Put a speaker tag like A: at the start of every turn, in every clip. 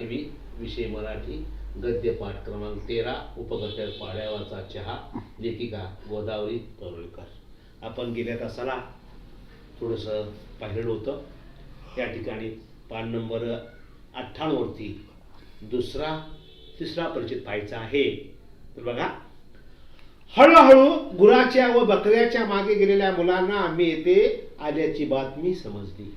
A: आठवी विषय मराठी गद्य पाठ क्रमांक तेरा उपगट्या पाड्यावरचा चहा लेखिका गोदावरी तरोळकर आपण गेल्या तासाला थोडंसं पाहिलं होतं. या ठिकाणी पान नंबर अठ्ठ्याण्णवरती दुसरा तिसरा परिचित पाहायचा आहे. तर बघा हळूहळू गुराच्या व बकऱ्याच्या मागे गेलेल्या मुलांना आम्ही येथे आल्याची बातमी समजली.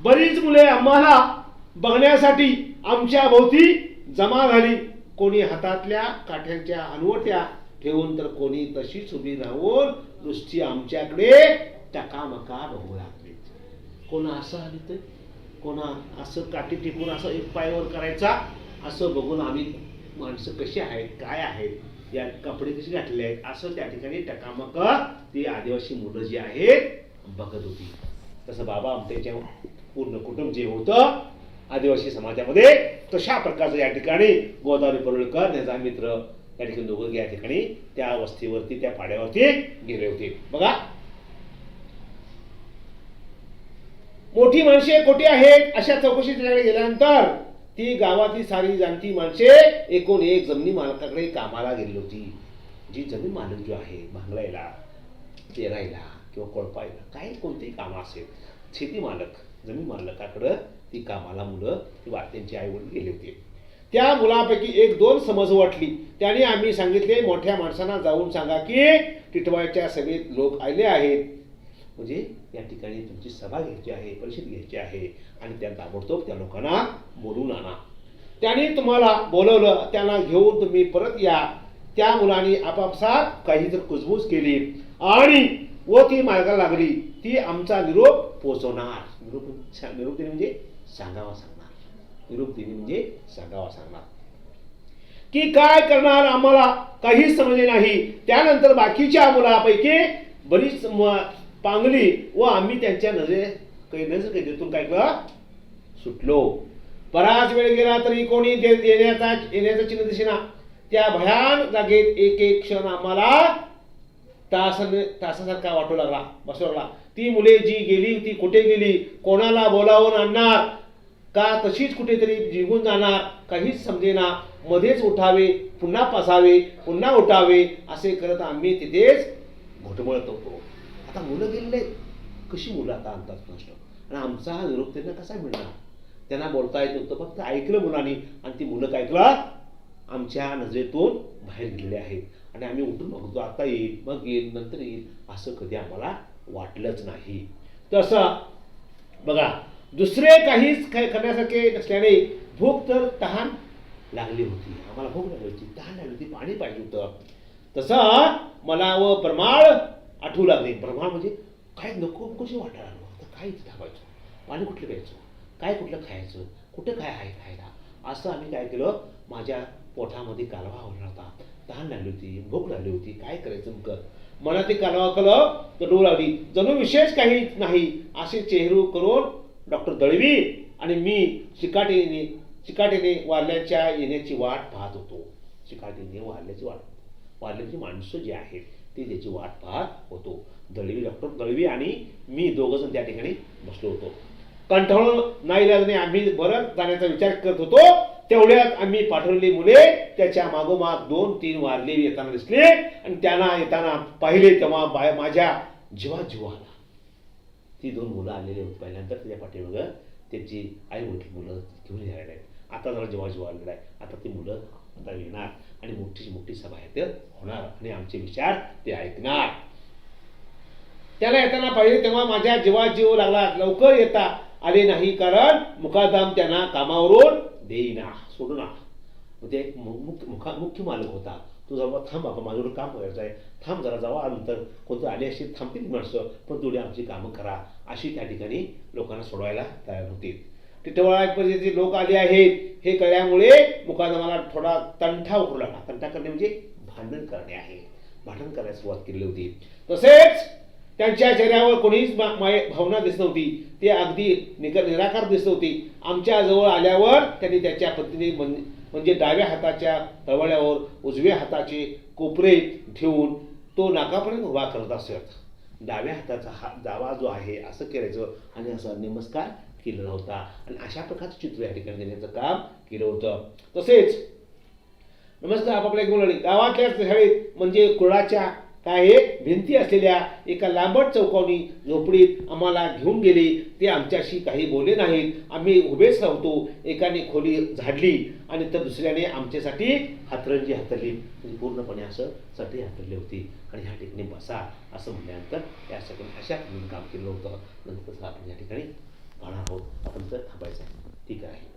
A: बरीच मुले आम्हाला बघण्यासाठी आमच्या भोवती जमा झाली. कोणी हातातल्या काठ्यांच्या अनवट्या ठेवून तर कोणी तशीच उभी राहून नुसती आमच्याकडे टकामका बघू लागली. कोणा असं आली तर कोणा असं काठी टिपून असं एक पायावर करायचा? असं बघून आम्ही माणसं कशी आहेत काय आहेत? या कपडे कसे घातले आहेत? असं त्या ठिकाणी टकामक ती आदिवासी मुलं जी आहेत बघत होती. तसं बाबा आमच्या पूर्ण कुटुंब जे होतं आदिवासी समाजामध्ये तशा प्रकारचं या ठिकाणी गोदावरी परुळकर त्याचा मित्र या ठिकाणी दोघं या ठिकाणी त्या वस्तीवरती त्या पाड्यावरती गेले होते. बघा. मोठी माणसे कोठे आहेत? अशा चौकशी त्याच्याकडे गेल्यानंतर ती गावातली सारी जाणती माणसे एकूण एक जमिनी मालकाकडे कामाला गेली होती. जी जमीन मालक जो आहे भांगलायला पेरायला किंवा कोळपायला काही कोणतेही काम असेल शेती मालक जमीन मालकाकडं ती कामाला मुलं किंवा त्यांची आईवडील गेले होते. त्या मुलापैकी एक दोन समज वाटली. त्याने आम्ही सांगितले मोठ्या माणसांना जाऊन सांगा की टिटवायच्या सभेत लोक आले आहेत. म्हणजे या ठिकाणी तुमची सभा घ्यायची आहे परिषद घ्यायची आहे आणि त्या ताबडतोब त्या लोकांना बोलून आणा. त्याने तुम्हाला बोलवलं त्यांना घेऊन तुम्ही परत या. त्या मुलांनी आपापसात काही तर कुजबूज केली आणि व ती मार्गाला लागली ती आमचा निरोप पोचवणार. निरोप निरोप देणे म्हणजे सांगावा सांगणार निरोप देणे म्हणजे सांगावा सांगणार की काय करणार आम्हाला काहीच समजले नाही. त्यानंतर बाकीच्या मुलापैकी बरीच पांगली व आम्ही त्यांच्या नजरे कैद्याचं कैदेतून काय का सुटलो. बराच वेळ गेला तरी कोणी देण्याचा येण्याचा चिन्ह दिसेना. त्या भयान जागेत एक एक क्षण आम्हाला तासाने तासासारखा वाटू लागला बसू लागला. ती मुले जी गेली ती कुठे गेली कोणाला बोलावून आणणार? का तशीच कुठेतरी जिंकून जाणार? काहीच समजेना. मध्येच उठावे पुन्हा पसावे पुन्हा उठावे असे करत आम्ही तिथेच घोटमळत. होतो आता मुलं गेलेले कशी मुलं आता आणतात प्रश्न? आणि आमचा हा निरोप त्यांना कसा मिळणार? त्यांना बोलता येत नव्हतं. फक्त ऐकलं मुलांनी. आणि ती मुलं काय ऐकलं आमच्या नजरेतून बाहेर गेलेले आहेत. आणि आम्ही उठून बघतो आता येईल मग येईल नंतर येईल. असं कधी आम्हाला वाटलंच नाही. तसं बघा दुसरे काहीच काय करण्यासारखे नसल्याने भूक तर तहान लागली होती. आम्हाला भूक लागली होती. तहान लागली होती. पाणी पाहिजे होतं. तसं मला व प्रमाळ आठवू लागले. प्रमाळ म्हणजे काय नको कशी वाटायला लागलो? आता काय इथे थांबायचं? पाणी कुठलं प्यायचं? काय कुठलं खायचं? कुठं काय आहे खायला? असं आम्ही काय केलं? माझ्या पोटामध्ये कालवा होणार होता. तहान लागली होती. भूक लागली होती. काय करायचं मग मला ते कालवा कलं तर डोळ लागली जणू विशेष काही नाही. असे चेहरू करून डॉक्टर दळवी आणि मी चिकाटीने चिकाटीने वारल्याच्या येण्याची वाट पाहत होतो. चिकाटीने वारल्याची वाट वारल्याची माणसं जी आहेत ती त्याची वाट पाहत होतो. दळवी डॉक्टर दळवी आणि मी दोघंजण त्या ठिकाणी बसलो होतो. कंटाळून नाही आम्ही बरं जाण्याचा विचार करत होतो. तेवढ्यात आम्ही पाठवलेली मुले त्याच्या मागोमाग दोन तीन वारले येताना दिसले आणि त्यांना येताना पाहिले तेव्हा बाय माझ्या जीवा जीवाला ती दोन मुलं आलेली होती पहिल्यांदा त्याच्या पाठीमागं. त्याची आई मोठी मुलं घेऊन यायला आहेत. आता जरा जेव्हा जेव्हा आलेला आहे आता ती मुलं आता येणार आणि मोठीची मोठी सभा आहे ते होणार. आणि आमचे विचार ते ऐकणार. त्याला येताना पाहिजे तेव्हा माझ्या जीवा जीव लागला. लवकर येता आले नाही कारण मुकादाम त्यांना कामावरून देईना. सोडू ना ते एक मुख्य मुखा मुख्य मालक होता. तू जाऊ थांब आपण माझ्याकडे काम करायचं आहे थांब जरा जावा नंतर कोणतं आले अशी थांबतील माणसं. पण तेवढी आमची कामं करा. अशी त्या ठिकाणी लोकांना सोडवायला तयार होती टिटवाळापर्यंत लोक आले आहेत. हे कळल्यामुळे मुकादमाला थोडा तंठा उकरू लागला. तंठा करणे म्हणजे भांडण करणे आहे. भांडण करायला सुरुवात केली होती. तसेच त्यांच्या चेहऱ्यावर कोणीच माय- भावना दिसत नव्हती. ते अगदी निक निराकार दिसत होती. आमच्या जवळ आल्यावर त्यांनी त्याच्या पत्नीने म्हणजे डाव्या हाताच्या तळवळ्यावर उजव्या हाताचे कोपरे ठेवून तो नाकापर्यंत उभा करत असत डाव्या हाताचा हा दावा जो आहे असं करायचं आणि असं नमस्कार केलेला होता. आणि अशा प्रकारचं चित्र या ठिकाणी देण्याचं काम केलं होतं. तसेच नमस्कार आपापल्या एक गावातल्या शाळेत म्हणजे कुळाच्या काय हे? भिंती असलेल्या एका लांबट चौकावणी झोपडीत आम्हाला घेऊन गेले. ते आमच्याशी काही बोलले नाहीत. आम्ही उभेच राहतो. एकाने खोली झाडली आणि तर दुसऱ्याने आमच्यासाठी हातरंजी हातरली. म्हणजे पूर्णपणे असं सटी हातरली होती. आणि ह्या ठिकाणी बसा असं म्हणल्यानंतर या ठिकाणी अशा काम केलं होतं. नंतर आपण या ठिकाणी पाहणार आहोत. आपण तर थांबायचं आहे. ठीक आहे.